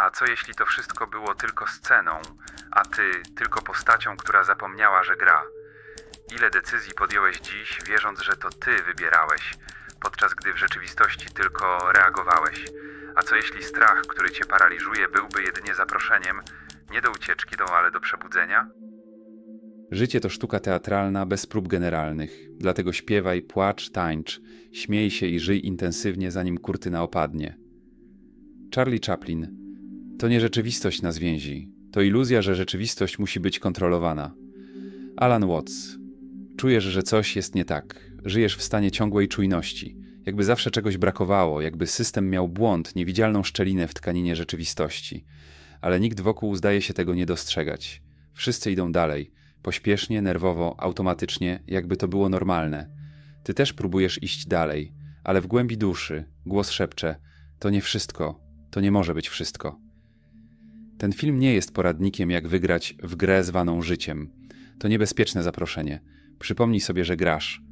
A co jeśli to wszystko było tylko sceną, a ty tylko postacią, która zapomniała, że gra? Ile decyzji podjąłeś dziś, wierząc, że to ty wybierałeś, podczas gdy w rzeczywistości tylko reagowałeś? A co jeśli strach, który cię paraliżuje, byłby jedynie zaproszeniem, nie do ucieczki, do, ale do przebudzenia? Życie to sztuka teatralna bez prób generalnych, dlatego śpiewaj, płacz, tańcz, śmiej się i żyj intensywnie, zanim kurtyna opadnie. Charlie Chaplin. To nie rzeczywistość nas więzi, to iluzja, że rzeczywistość musi być kontrolowana. Alan Watts. Czujesz, że coś jest nie tak. Żyjesz w stanie ciągłej czujności. Jakby zawsze czegoś brakowało, jakby system miał błąd, niewidzialną szczelinę w tkaninie rzeczywistości. Ale nikt wokół zdaje się tego nie dostrzegać. Wszyscy idą dalej, pośpiesznie, nerwowo, automatycznie, jakby to było normalne. Ty też próbujesz iść dalej, ale w głębi duszy głos szepcze: To nie wszystko, to nie może być wszystko. Ten film nie jest poradnikiem, jak wygrać w grę zwaną życiem. To niebezpieczne zaproszenie. Przypomnij sobie, że grasz.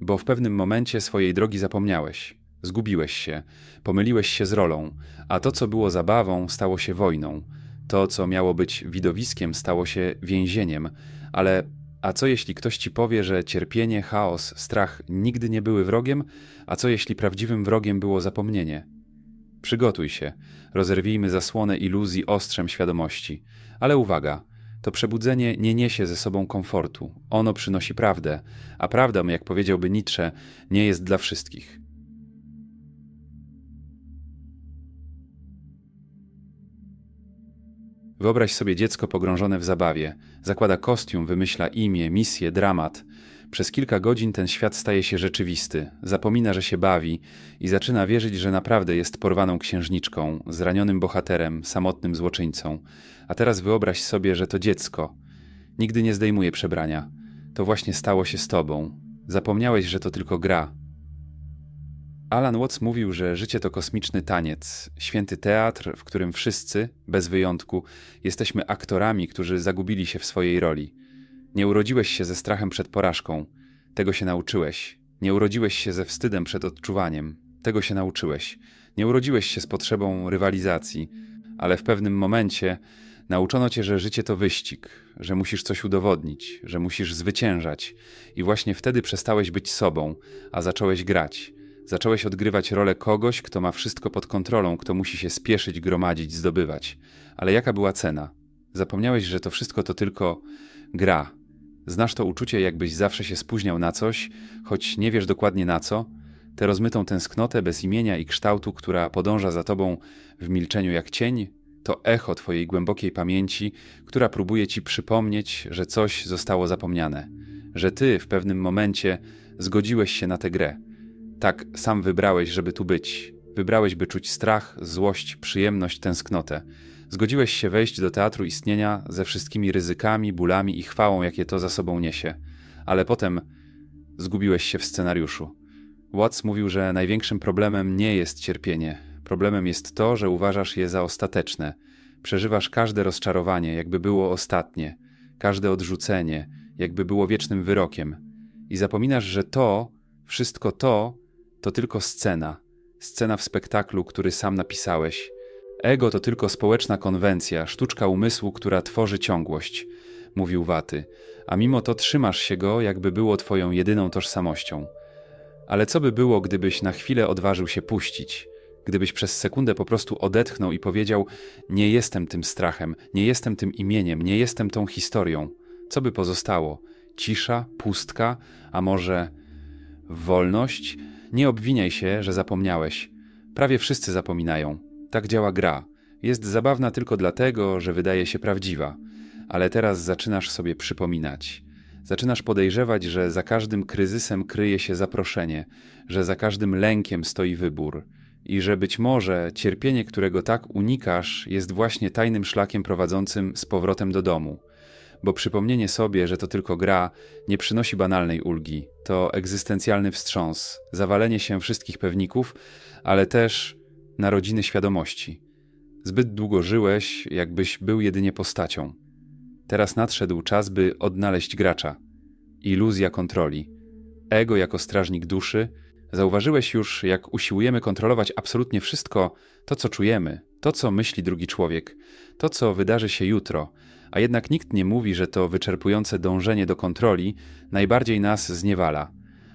Bo w pewnym momencie swojej drogi zapomniałeś. Zgubiłeś się, pomyliłeś się z rolą, a to, co było zabawą, stało się wojną. To, co miało być widowiskiem, stało się więzieniem. Ale a co jeśli ktoś ci powie, że cierpienie, chaos, strach nigdy nie były wrogiem, a co jeśli prawdziwym wrogiem było zapomnienie? Przygotuj się, rozerwijmy zasłonę iluzji ostrzem świadomości. Ale uwaga, to przebudzenie nie niesie ze sobą komfortu. Ono przynosi prawdę, a prawda, jak powiedziałby Nietzsche, nie jest dla wszystkich. Wyobraź sobie dziecko pogrążone w zabawie. Zakłada kostium, wymyśla imię, misję, dramat. Przez kilka godzin ten świat staje się rzeczywisty. Zapomina, że się bawi i zaczyna wierzyć, że naprawdę jest porwaną księżniczką, zranionym bohaterem, samotnym złoczyńcą. A teraz wyobraź sobie, że to dziecko. Nigdy nie zdejmuje przebrania. To właśnie stało się z tobą. Zapomniałeś, że to tylko gra. Alan Watts mówił, że życie to kosmiczny taniec, święty teatr, w którym wszyscy, bez wyjątku, jesteśmy aktorami, którzy zagubili się w swojej roli. Nie urodziłeś się ze strachem przed porażką, tego się nauczyłeś. Nie urodziłeś się ze wstydem przed odczuwaniem, tego się nauczyłeś. Nie urodziłeś się z potrzebą rywalizacji, ale w pewnym momencie nauczono cię, że życie to wyścig, że musisz coś udowodnić, że musisz zwyciężać, i właśnie wtedy przestałeś być sobą, a zacząłeś grać. Zacząłeś odgrywać rolę kogoś, kto ma wszystko pod kontrolą, kto musi się spieszyć, gromadzić, zdobywać. Ale jaka była cena? Zapomniałeś, że to wszystko to tylko gra. Znasz to uczucie, jakbyś zawsze się spóźniał na coś, choć nie wiesz dokładnie na co? Tę rozmytą tęsknotę bez imienia i kształtu, która podąża za tobą w milczeniu jak cień, to echo twojej głębokiej pamięci, która próbuje ci przypomnieć, że coś zostało zapomniane, że ty w pewnym momencie zgodziłeś się na tę grę tak sam wybrałeś, żeby tu być. Wybrałeś, by czuć strach, złość, przyjemność, tęsknotę. Zgodziłeś się wejść do teatru istnienia ze wszystkimi ryzykami, bólami i chwałą, jakie to za sobą niesie. Ale potem zgubiłeś się w scenariuszu. Watts mówił, że największym problemem nie jest cierpienie. Problemem jest to, że uważasz je za ostateczne. Przeżywasz każde rozczarowanie, jakby było ostatnie, każde odrzucenie, jakby było wiecznym wyrokiem. I zapominasz, że to, wszystko to, to tylko scena. Scena w spektaklu, który sam napisałeś. Ego to tylko społeczna konwencja, sztuczka umysłu, która tworzy ciągłość, mówił Waty, a mimo to trzymasz się go, jakby było twoją jedyną tożsamością. Ale co by było, gdybyś na chwilę odważył się puścić? Gdybyś przez sekundę po prostu odetchnął i powiedział: Nie jestem tym strachem, nie jestem tym imieniem, nie jestem tą historią. Co by pozostało? Cisza, pustka, a może wolność? Nie obwiniaj się, że zapomniałeś. Prawie wszyscy zapominają. Tak działa gra. Jest zabawna tylko dlatego, że wydaje się prawdziwa. Ale teraz zaczynasz sobie przypominać. Zaczynasz podejrzewać, że za każdym kryzysem kryje się zaproszenie, że za każdym lękiem stoi wybór i że być może cierpienie, którego tak unikasz, jest właśnie tajnym szlakiem prowadzącym z powrotem do domu bo przypomnienie sobie, że to tylko gra, nie przynosi banalnej ulgi. To egzystencjalny wstrząs, zawalenie się wszystkich pewników, ale też narodziny świadomości. Zbyt długo żyłeś, jakbyś był jedynie postacią. Teraz nadszedł czas, by odnaleźć gracza. Iluzja kontroli. Ego jako strażnik duszy. Zauważyłeś już, jak usiłujemy kontrolować absolutnie wszystko, to co czujemy, To, co myśli drugi człowiek, to, co wydarzy się jutro, a jednak nikt nie mówi, że to wyczerpujące dążenie do kontroli najbardziej nas zniewala.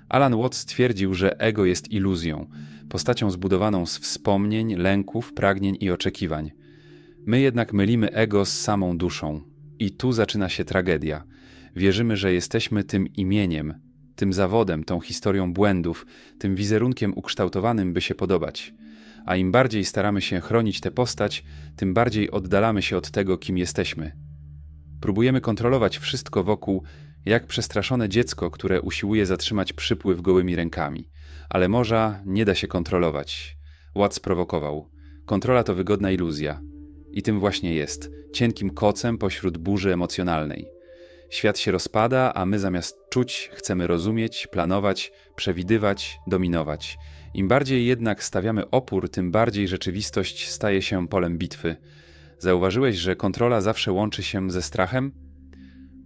Alan Watts twierdził, że ego jest iluzją, postacią zbudowaną z wspomnień, lęków, pragnień i oczekiwań. My jednak mylimy ego z samą duszą. I tu zaczyna się tragedia. Wierzymy, że jesteśmy tym imieniem, tym zawodem, tą historią błędów, tym wizerunkiem ukształtowanym, by się podobać. A im bardziej staramy się chronić tę postać, tym bardziej oddalamy się od tego, kim jesteśmy. Próbujemy kontrolować wszystko wokół, jak przestraszone dziecko, które usiłuje zatrzymać przypływ gołymi rękami. Ale morza nie da się kontrolować. Watts prowokował. Kontrola to wygodna iluzja. I tym właśnie jest cienkim kocem pośród burzy emocjonalnej. Świat się rozpada, a my zamiast czuć, chcemy rozumieć, planować, przewidywać, dominować. Im bardziej jednak stawiamy opór, tym bardziej rzeczywistość staje się polem bitwy. Zauważyłeś, że kontrola zawsze łączy się ze strachem?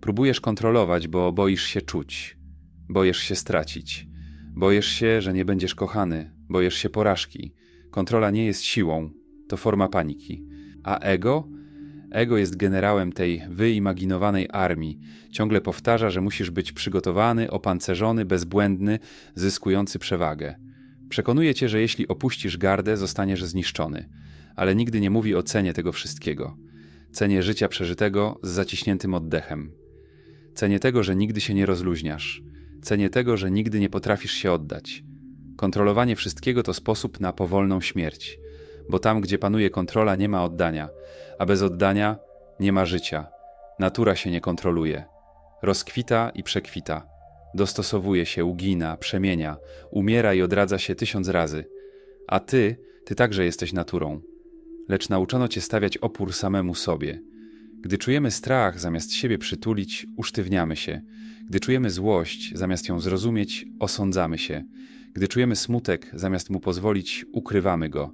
Próbujesz kontrolować, bo boisz się czuć, boisz się stracić, boisz się, że nie będziesz kochany, boisz się porażki. Kontrola nie jest siłą, to forma paniki. A ego? Ego jest generałem tej wyimaginowanej armii. Ciągle powtarza, że musisz być przygotowany, opancerzony, bezbłędny, zyskujący przewagę. Przekonuje cię, że jeśli opuścisz gardę, zostaniesz zniszczony, ale nigdy nie mówi o cenie tego wszystkiego. Cenie życia przeżytego z zaciśniętym oddechem. Cenie tego, że nigdy się nie rozluźniasz. Cenie tego, że nigdy nie potrafisz się oddać. Kontrolowanie wszystkiego to sposób na powolną śmierć bo tam, gdzie panuje kontrola, nie ma oddania, a bez oddania nie ma życia. Natura się nie kontroluje. Rozkwita i przekwita. Dostosowuje się, ugina, przemienia, umiera i odradza się tysiąc razy. A ty, ty także jesteś naturą. Lecz nauczono cię stawiać opór samemu sobie. Gdy czujemy strach, zamiast siebie przytulić, usztywniamy się. Gdy czujemy złość, zamiast ją zrozumieć, osądzamy się. Gdy czujemy smutek, zamiast mu pozwolić, ukrywamy go.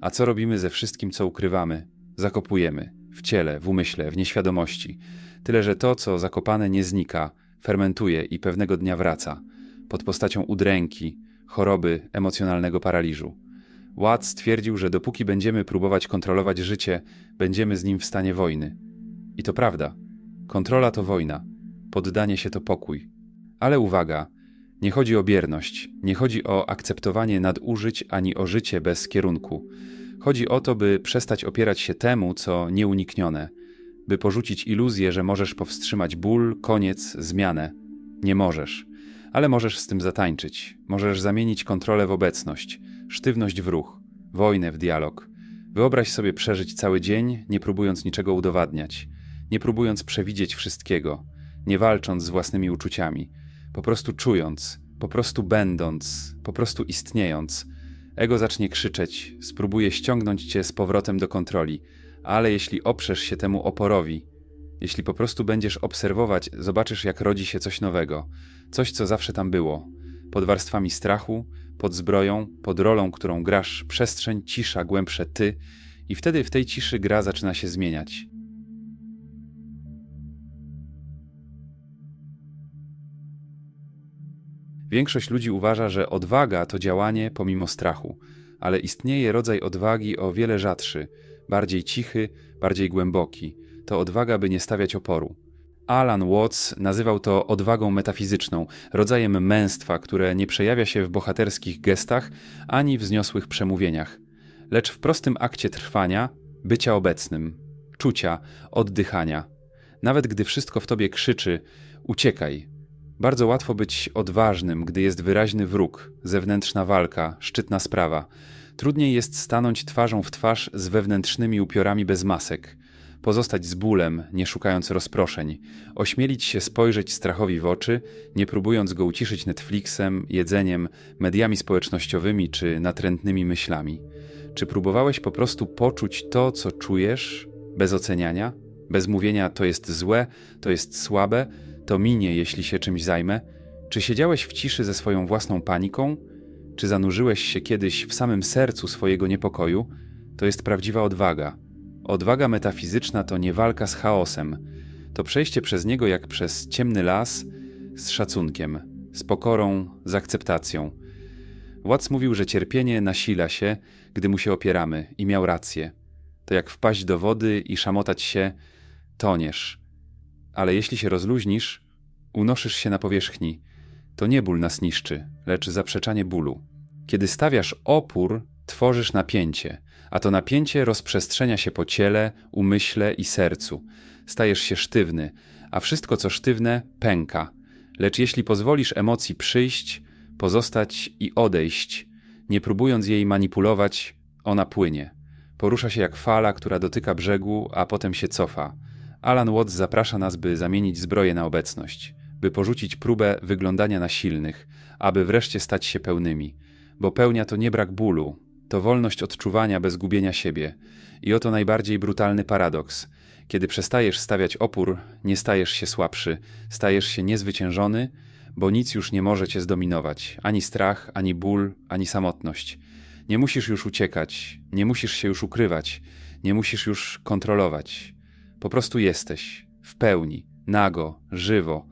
A co robimy ze wszystkim, co ukrywamy? Zakopujemy w ciele, w umyśle, w nieświadomości. Tyle, że to, co zakopane, nie znika, fermentuje i pewnego dnia wraca pod postacią udręki, choroby, emocjonalnego paraliżu. Watts twierdził, że dopóki będziemy próbować kontrolować życie, będziemy z nim w stanie wojny. I to prawda. Kontrola to wojna, poddanie się to pokój. Ale uwaga, nie chodzi o bierność, nie chodzi o akceptowanie nadużyć ani o życie bez kierunku. Chodzi o to, by przestać opierać się temu, co nieuniknione, by porzucić iluzję, że możesz powstrzymać ból, koniec, zmianę. Nie możesz, ale możesz z tym zatańczyć. Możesz zamienić kontrolę w obecność, sztywność w ruch, wojnę w dialog. Wyobraź sobie przeżyć cały dzień, nie próbując niczego udowadniać, nie próbując przewidzieć wszystkiego, nie walcząc z własnymi uczuciami po prostu czując, po prostu będąc, po prostu istniejąc, ego zacznie krzyczeć, spróbuje ściągnąć cię z powrotem do kontroli, ale jeśli oprzesz się temu oporowi, jeśli po prostu będziesz obserwować, zobaczysz, jak rodzi się coś nowego, coś, co zawsze tam było, pod warstwami strachu, pod zbroją, pod rolą, którą grasz, przestrzeń, cisza, głębsze ty, i wtedy w tej ciszy gra zaczyna się zmieniać. Większość ludzi uważa, że odwaga to działanie pomimo strachu, ale istnieje rodzaj odwagi o wiele rzadszy, bardziej cichy, bardziej głęboki. To odwaga, by nie stawiać oporu. Alan Watts nazywał to odwagą metafizyczną, rodzajem męstwa, które nie przejawia się w bohaterskich gestach ani wzniosłych przemówieniach, lecz w prostym akcie trwania, bycia obecnym, czucia, oddychania. Nawet gdy wszystko w tobie krzyczy: uciekaj, bardzo łatwo być odważnym, gdy jest wyraźny wróg, zewnętrzna walka, szczytna sprawa. Trudniej jest stanąć twarzą w twarz z wewnętrznymi upiorami bez masek, pozostać z bólem, nie szukając rozproszeń, ośmielić się spojrzeć strachowi w oczy, nie próbując go uciszyć Netflixem, jedzeniem, mediami społecznościowymi czy natrętnymi myślami. Czy próbowałeś po prostu poczuć to, co czujesz, bez oceniania, bez mówienia to jest złe, to jest słabe, to minie, jeśli się czymś zajmę? Czy siedziałeś w ciszy ze swoją własną paniką? Czy zanurzyłeś się kiedyś w samym sercu swojego niepokoju? To jest prawdziwa odwaga. Odwaga metafizyczna to nie walka z chaosem. To przejście przez niego jak przez ciemny las z szacunkiem, z pokorą, z akceptacją. Watts mówił, że cierpienie nasila się, gdy mu się opieramy, i miał rację. To jak wpaść do wody i szamotać się, toniesz. Ale jeśli się rozluźnisz, unoszysz się na powierzchni. To nie ból nas niszczy, lecz zaprzeczanie bólu. Kiedy stawiasz opór, tworzysz napięcie, a to napięcie rozprzestrzenia się po ciele, umyśle i sercu. Stajesz się sztywny, a wszystko co sztywne pęka. Lecz jeśli pozwolisz emocji przyjść, pozostać i odejść, nie próbując jej manipulować, ona płynie. Porusza się jak fala, która dotyka brzegu, a potem się cofa. Alan Watts zaprasza nas, by zamienić zbroję na obecność, by porzucić próbę wyglądania na silnych, aby wreszcie stać się pełnymi. Bo pełnia to nie brak bólu, to wolność odczuwania bez gubienia siebie. I oto najbardziej brutalny paradoks. Kiedy przestajesz stawiać opór, nie stajesz się słabszy, stajesz się niezwyciężony, bo nic już nie może cię zdominować ani strach, ani ból, ani samotność. Nie musisz już uciekać, nie musisz się już ukrywać, nie musisz już kontrolować. Po prostu jesteś, w pełni, nago, żywo.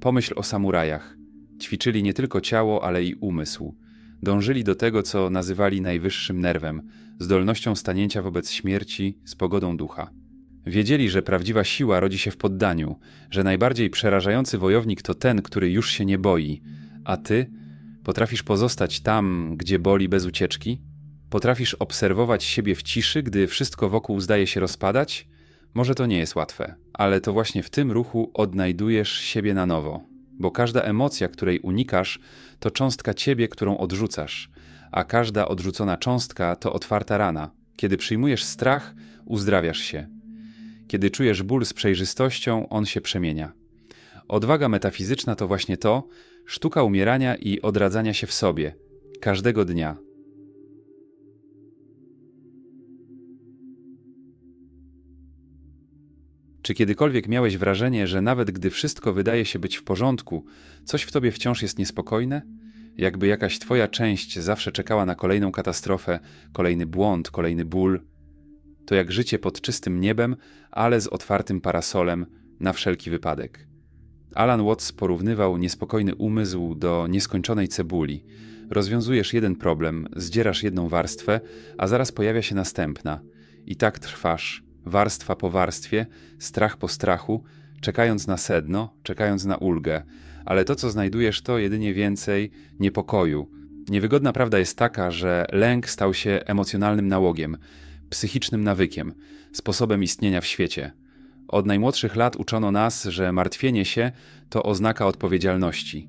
Pomyśl o samurajach. Ćwiczyli nie tylko ciało, ale i umysł. Dążyli do tego, co nazywali najwyższym nerwem, zdolnością stanięcia wobec śmierci z pogodą ducha. Wiedzieli, że prawdziwa siła rodzi się w poddaniu, że najbardziej przerażający wojownik to ten, który już się nie boi, a ty potrafisz pozostać tam, gdzie boli bez ucieczki? Potrafisz obserwować siebie w ciszy, gdy wszystko wokół zdaje się rozpadać? Może to nie jest łatwe, ale to właśnie w tym ruchu odnajdujesz siebie na nowo, bo każda emocja, której unikasz, to cząstka ciebie, którą odrzucasz, a każda odrzucona cząstka to otwarta rana. Kiedy przyjmujesz strach, uzdrawiasz się. Kiedy czujesz ból z przejrzystością, on się przemienia. Odwaga metafizyczna to właśnie to, sztuka umierania i odradzania się w sobie, każdego dnia. Czy kiedykolwiek miałeś wrażenie, że nawet gdy wszystko wydaje się być w porządku, coś w tobie wciąż jest niespokojne? Jakby jakaś twoja część zawsze czekała na kolejną katastrofę, kolejny błąd, kolejny ból. To jak życie pod czystym niebem, ale z otwartym parasolem na wszelki wypadek. Alan Watts porównywał niespokojny umysł do nieskończonej cebuli. Rozwiązujesz jeden problem, zdzierasz jedną warstwę, a zaraz pojawia się następna. I tak trwasz, warstwa po warstwie, strach po strachu, czekając na sedno, czekając na ulgę. Ale to, co znajdujesz, to jedynie więcej niepokoju. Niewygodna prawda jest taka, że lęk stał się emocjonalnym nałogiem, psychicznym nawykiem, sposobem istnienia w świecie. Od najmłodszych lat uczono nas, że martwienie się to oznaka odpowiedzialności,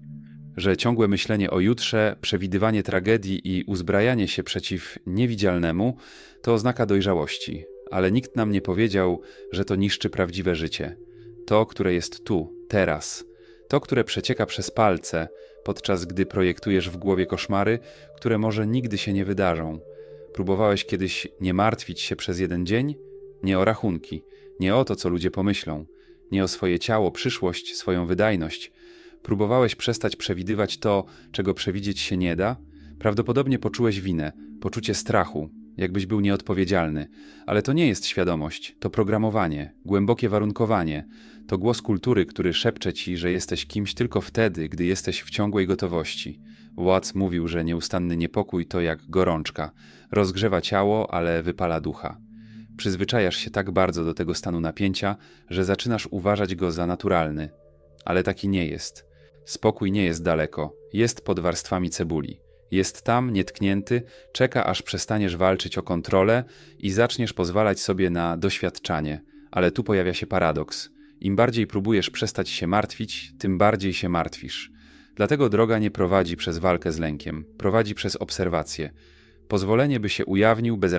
że ciągłe myślenie o jutrze, przewidywanie tragedii i uzbrajanie się przeciw niewidzialnemu to oznaka dojrzałości, ale nikt nam nie powiedział, że to niszczy prawdziwe życie. To, które jest tu, teraz, to, które przecieka przez palce, podczas gdy projektujesz w głowie koszmary, które może nigdy się nie wydarzą. Próbowałeś kiedyś nie martwić się przez jeden dzień? Nie o rachunki, nie o to, co ludzie pomyślą, nie o swoje ciało, przyszłość, swoją wydajność. Próbowałeś przestać przewidywać to, czego przewidzieć się nie da? Prawdopodobnie poczułeś winę, poczucie strachu, jakbyś był nieodpowiedzialny, ale to nie jest świadomość, to programowanie, głębokie warunkowanie, to głos kultury, który szepcze ci, że jesteś kimś tylko wtedy, gdy jesteś w ciągłej gotowości. Watts mówił, że nieustanny niepokój to jak gorączka, rozgrzewa ciało, ale wypala ducha. Przyzwyczajasz się tak bardzo do tego stanu napięcia, że zaczynasz uważać go za naturalny. Ale taki nie jest. Spokój nie jest daleko, jest pod warstwami cebuli. Jest tam, nietknięty, czeka aż przestaniesz walczyć o kontrolę i zaczniesz pozwalać sobie na doświadczanie. Ale tu pojawia się paradoks. Im bardziej próbujesz przestać się martwić, tym bardziej się martwisz. Dlatego droga nie prowadzi przez walkę z lękiem, prowadzi przez obserwację. Pozwolenie, by się ujawnił bez,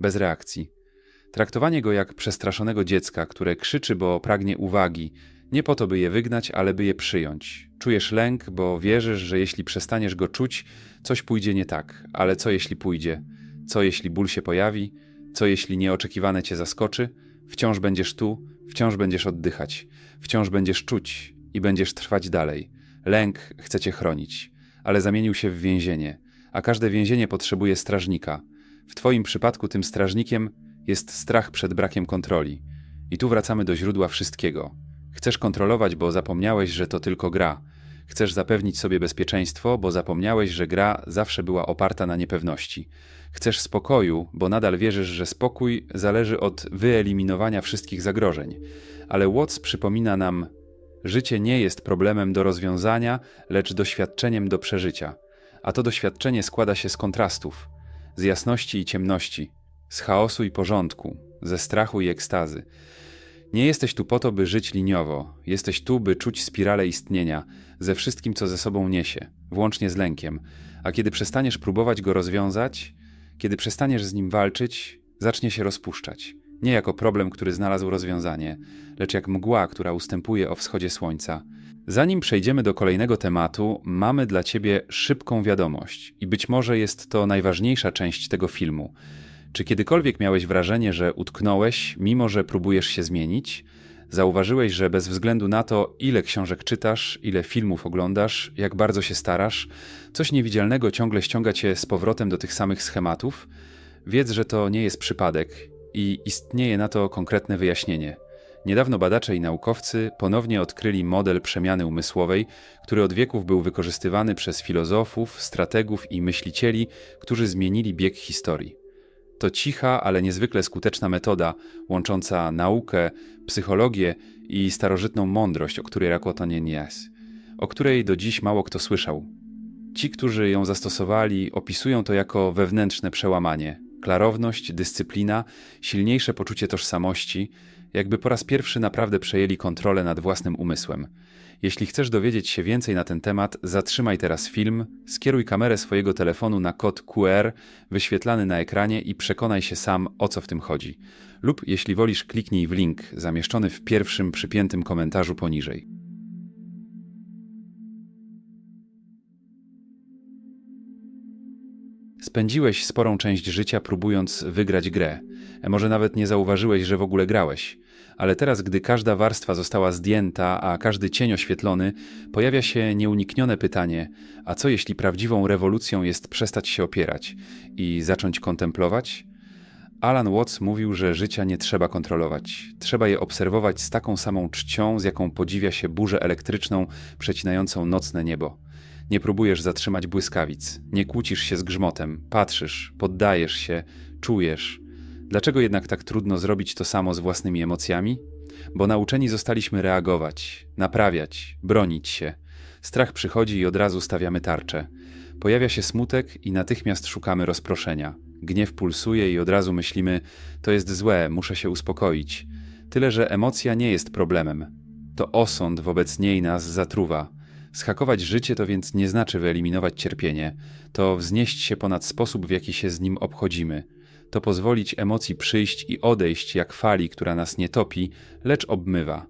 bez reakcji. Traktowanie go jak przestraszonego dziecka, które krzyczy, bo pragnie uwagi, nie po to, by je wygnać, ale by je przyjąć. Czujesz lęk, bo wierzysz, że jeśli przestaniesz go czuć, coś pójdzie nie tak. Ale co jeśli pójdzie? Co jeśli ból się pojawi? Co jeśli nieoczekiwane cię zaskoczy? Wciąż będziesz tu, wciąż będziesz oddychać, wciąż będziesz czuć i będziesz trwać dalej. Lęk chce cię chronić, ale zamienił się w więzienie, a każde więzienie potrzebuje strażnika. W twoim przypadku tym strażnikiem jest strach przed brakiem kontroli. I tu wracamy do źródła wszystkiego. Chcesz kontrolować, bo zapomniałeś, że to tylko gra. Chcesz zapewnić sobie bezpieczeństwo, bo zapomniałeś, że gra zawsze była oparta na niepewności. Chcesz spokoju, bo nadal wierzysz, że spokój zależy od wyeliminowania wszystkich zagrożeń. Ale Watts przypomina nam, życie nie jest problemem do rozwiązania, lecz doświadczeniem do przeżycia. A to doświadczenie składa się z kontrastów, z jasności i ciemności, z chaosu i porządku, ze strachu i ekstazy. Nie jesteś tu po to, by żyć liniowo, jesteś tu, by czuć spirale istnienia, ze wszystkim, co ze sobą niesie, włącznie z lękiem. A kiedy przestaniesz próbować go rozwiązać, kiedy przestaniesz z nim walczyć, zacznie się rozpuszczać. Nie jako problem, który znalazł rozwiązanie, lecz jak mgła, która ustępuje o wschodzie słońca. Zanim przejdziemy do kolejnego tematu, mamy dla Ciebie szybką wiadomość, i być może jest to najważniejsza część tego filmu. Czy kiedykolwiek miałeś wrażenie, że utknąłeś, mimo że próbujesz się zmienić? Zauważyłeś, że bez względu na to, ile książek czytasz, ile filmów oglądasz, jak bardzo się starasz, coś niewidzialnego ciągle ściąga cię z powrotem do tych samych schematów? Wiedz, że to nie jest przypadek i istnieje na to konkretne wyjaśnienie. Niedawno badacze i naukowcy ponownie odkryli model przemiany umysłowej, który od wieków był wykorzystywany przez filozofów, strategów i myślicieli, którzy zmienili bieg historii. To cicha, ale niezwykle skuteczna metoda, łącząca naukę, psychologię i starożytną mądrość, o której Rakotonie jest, o której do dziś mało kto słyszał. Ci, którzy ją zastosowali, opisują to jako wewnętrzne przełamanie, klarowność, dyscyplina, silniejsze poczucie tożsamości, jakby po raz pierwszy naprawdę przejęli kontrolę nad własnym umysłem. Jeśli chcesz dowiedzieć się więcej na ten temat, zatrzymaj teraz film, skieruj kamerę swojego telefonu na kod QR wyświetlany na ekranie i przekonaj się sam, o co w tym chodzi. Lub jeśli wolisz, kliknij w link zamieszczony w pierwszym przypiętym komentarzu poniżej. Spędziłeś sporą część życia próbując wygrać grę. Może nawet nie zauważyłeś, że w ogóle grałeś ale teraz, gdy każda warstwa została zdjęta, a każdy cień oświetlony, pojawia się nieuniknione pytanie: a co jeśli prawdziwą rewolucją jest przestać się opierać i zacząć kontemplować? Alan Watts mówił, że życia nie trzeba kontrolować. Trzeba je obserwować z taką samą czcią, z jaką podziwia się burzę elektryczną przecinającą nocne niebo. Nie próbujesz zatrzymać błyskawic, nie kłócisz się z grzmotem, patrzysz, poddajesz się, czujesz Dlaczego jednak tak trudno zrobić to samo z własnymi emocjami? Bo nauczeni zostaliśmy reagować, naprawiać, bronić się. Strach przychodzi i od razu stawiamy tarczę. Pojawia się smutek i natychmiast szukamy rozproszenia. Gniew pulsuje i od razu myślimy: To jest złe, muszę się uspokoić. Tyle, że emocja nie jest problemem. To osąd wobec niej nas zatruwa. Schakować życie to więc nie znaczy wyeliminować cierpienie, to wznieść się ponad sposób, w jaki się z nim obchodzimy to pozwolić emocji przyjść i odejść jak fali, która nas nie topi, lecz obmywa.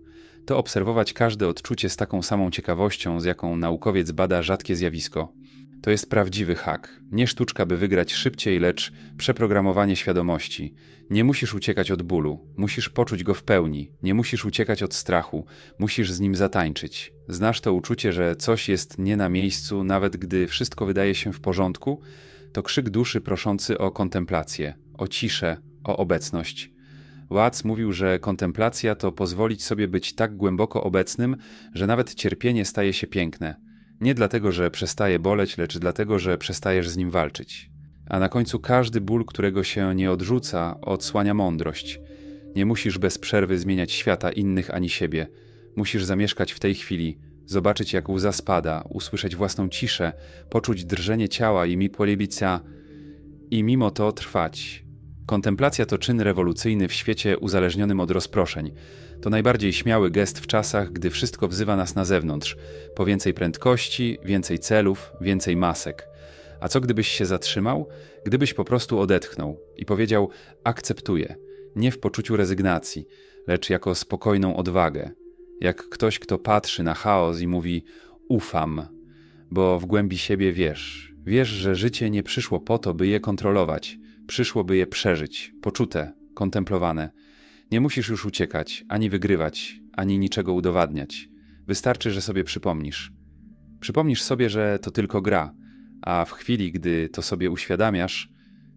To obserwować każde odczucie z taką samą ciekawością, z jaką naukowiec bada rzadkie zjawisko. To jest prawdziwy hak. Nie sztuczka, by wygrać szybciej, lecz przeprogramowanie świadomości. Nie musisz uciekać od bólu, musisz poczuć go w pełni. Nie musisz uciekać od strachu, musisz z nim zatańczyć. Znasz to uczucie, że coś jest nie na miejscu, nawet gdy wszystko wydaje się w porządku? To krzyk duszy proszący o kontemplację, o ciszę, o obecność. Watts mówił, że kontemplacja to pozwolić sobie być tak głęboko obecnym, że nawet cierpienie staje się piękne. Nie dlatego, że przestaje boleć, lecz dlatego, że przestajesz z nim walczyć. A na końcu każdy ból, którego się nie odrzuca, odsłania mądrość. Nie musisz bez przerwy zmieniać świata innych ani siebie. Musisz zamieszkać w tej chwili, zobaczyć jak łza spada, usłyszeć własną ciszę, poczuć drżenie ciała i mi polibica i mimo to trwać, Kontemplacja to czyn rewolucyjny w świecie uzależnionym od rozproszeń. To najbardziej śmiały gest w czasach, gdy wszystko wzywa nas na zewnątrz. Po więcej prędkości, więcej celów, więcej masek. A co gdybyś się zatrzymał? Gdybyś po prostu odetchnął i powiedział: Akceptuję, nie w poczuciu rezygnacji, lecz jako spokojną odwagę. Jak ktoś, kto patrzy na chaos i mówi: Ufam, bo w głębi siebie wiesz, wiesz, że życie nie przyszło po to, by je kontrolować Przyszłoby je przeżyć, poczute, kontemplowane. Nie musisz już uciekać, ani wygrywać, ani niczego udowadniać. Wystarczy, że sobie przypomnisz. Przypomnisz sobie, że to tylko gra, a w chwili, gdy to sobie uświadamiasz,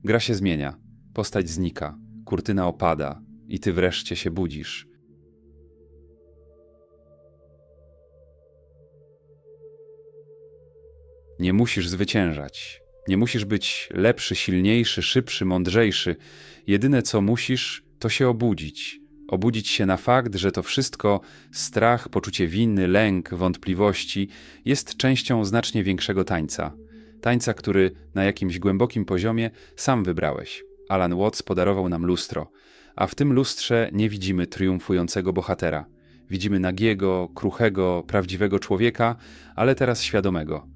gra się zmienia, postać znika, kurtyna opada i ty wreszcie się budzisz. Nie musisz zwyciężać. Nie musisz być lepszy, silniejszy, szybszy, mądrzejszy. Jedyne co musisz, to się obudzić. Obudzić się na fakt, że to wszystko strach, poczucie winy, lęk, wątpliwości jest częścią znacznie większego tańca. Tańca, który na jakimś głębokim poziomie sam wybrałeś. Alan Watts podarował nam lustro, a w tym lustrze nie widzimy triumfującego bohatera. Widzimy nagiego, kruchego, prawdziwego człowieka, ale teraz świadomego.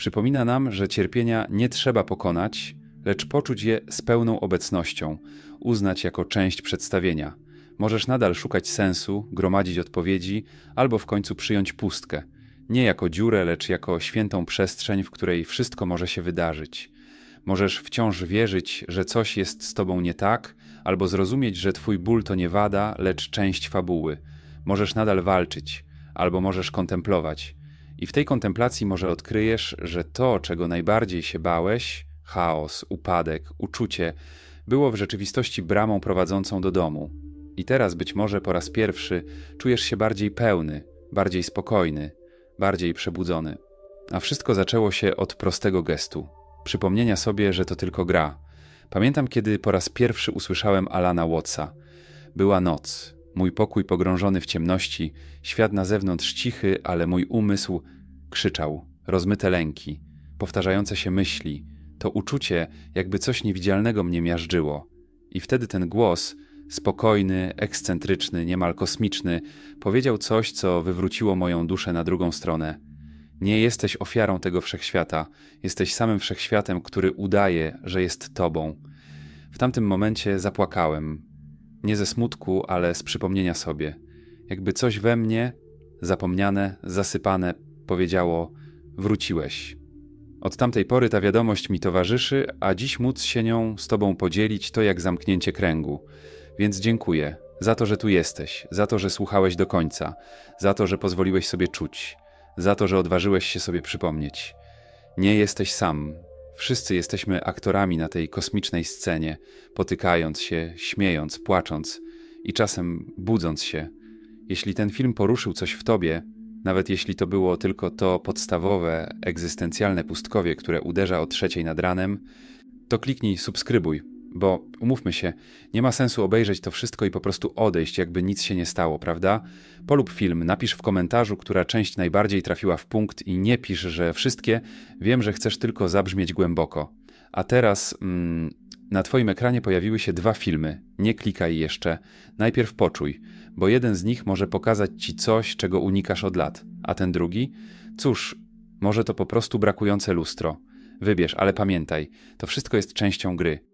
Przypomina nam, że cierpienia nie trzeba pokonać, lecz poczuć je z pełną obecnością, uznać jako część przedstawienia. Możesz nadal szukać sensu, gromadzić odpowiedzi, albo w końcu przyjąć pustkę. Nie jako dziurę, lecz jako świętą przestrzeń, w której wszystko może się wydarzyć. Możesz wciąż wierzyć, że coś jest z tobą nie tak, albo zrozumieć, że twój ból to nie wada, lecz część fabuły. Możesz nadal walczyć, albo możesz kontemplować. I w tej kontemplacji może odkryjesz, że to, czego najbardziej się bałeś chaos, upadek, uczucie było w rzeczywistości bramą prowadzącą do domu. I teraz być może po raz pierwszy czujesz się bardziej pełny, bardziej spokojny, bardziej przebudzony. A wszystko zaczęło się od prostego gestu przypomnienia sobie, że to tylko gra. Pamiętam, kiedy po raz pierwszy usłyszałem Alana Wattsa. Była noc, mój pokój pogrążony w ciemności, świat na zewnątrz cichy, ale mój umysł krzyczał, rozmyte lęki, powtarzające się myśli, to uczucie, jakby coś niewidzialnego mnie miażdżyło. I wtedy ten głos, spokojny, ekscentryczny, niemal kosmiczny, powiedział coś, co wywróciło moją duszę na drugą stronę. Nie jesteś ofiarą tego wszechświata, jesteś samym wszechświatem, który udaje, że jest tobą. W tamtym momencie zapłakałem. Nie ze smutku, ale z przypomnienia sobie. Jakby coś we mnie, zapomniane, zasypane, powiedziało: Wróciłeś. Od tamtej pory ta wiadomość mi towarzyszy, a dziś móc się nią z Tobą podzielić to jak zamknięcie kręgu. Więc dziękuję za to, że tu jesteś, za to, że słuchałeś do końca, za to, że pozwoliłeś sobie czuć, za to, że odważyłeś się sobie przypomnieć. Nie jesteś sam. Wszyscy jesteśmy aktorami na tej kosmicznej scenie, potykając się, śmiejąc, płacząc i czasem budząc się. Jeśli ten film poruszył coś w tobie, nawet jeśli to było tylko to podstawowe, egzystencjalne pustkowie, które uderza o trzeciej nad ranem, to kliknij subskrybuj, bo umówmy się, nie ma sensu obejrzeć to wszystko i po prostu odejść, jakby nic się nie stało, prawda? Polub film, napisz w komentarzu, która część najbardziej trafiła w punkt i nie pisz, że wszystkie. Wiem, że chcesz tylko zabrzmieć głęboko. A teraz mm, na Twoim ekranie pojawiły się dwa filmy. Nie klikaj jeszcze. Najpierw poczuj, bo jeden z nich może pokazać Ci coś, czego unikasz od lat, a ten drugi? Cóż, może to po prostu brakujące lustro. Wybierz, ale pamiętaj, to wszystko jest częścią gry.